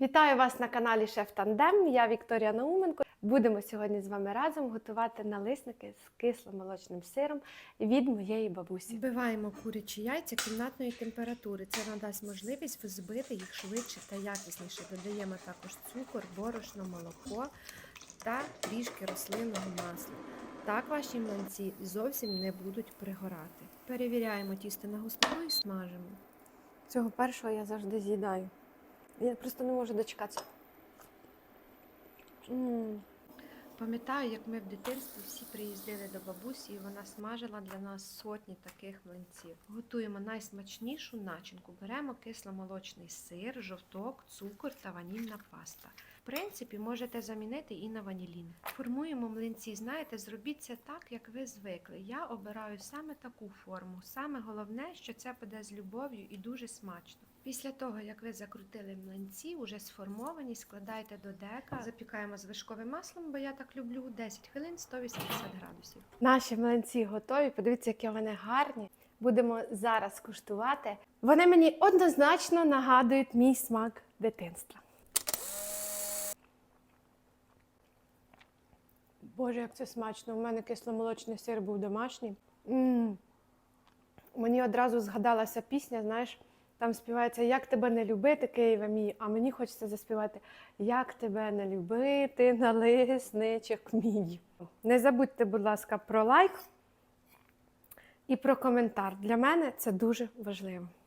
Вітаю вас на каналі Шеф Тандем. Я Вікторія Науменко. Будемо сьогодні з вами разом готувати налисники з кисломолочним сиром від моєї бабусі. Збиваємо курячі яйця кімнатної температури. Це надасть можливість взбити їх швидше та якісніше. Додаємо також цукор, борошно, молоко та трішки рослинного масла. Так ваші млинці зовсім не будуть пригорати. Перевіряємо тісто на густоту і смажимо. Цього першого я завжди з'їдаю. Я просто не можу дочекатися. Пам'ятаю, як ми в дитинстві всі приїздили до бабусі, і вона смажила для нас сотні таких млинців. Готуємо найсмачнішу начинку. Беремо кисломолочний сир, жовток, цукор та ванільна паста. В принципі, можете замінити і на ванілін. Формуємо млинці. Знаєте, зробіть це так, як ви звикли. Я обираю саме таку форму. Саме головне, що це буде з любов'ю і дуже смачно. Після того, як ви закрутили млинці, уже сформовані, складайте до дека. Запікаємо з вишковим маслом, бо я так люблю 10 хвилин 180 градусів. Наші млинці готові. Подивіться, які вони гарні. Будемо зараз куштувати. Вони мені однозначно нагадують мій смак дитинства. Боже, як це смачно! У мене кисломолочний сир був домашній. м Мені одразу згадалася пісня, знаєш, там співається Як тебе не любити, Києве мій, а мені хочеться заспівати Як тебе не любити, налисничок мій. Не забудьте, будь ласка, про лайк і про коментар. Для мене це дуже важливо.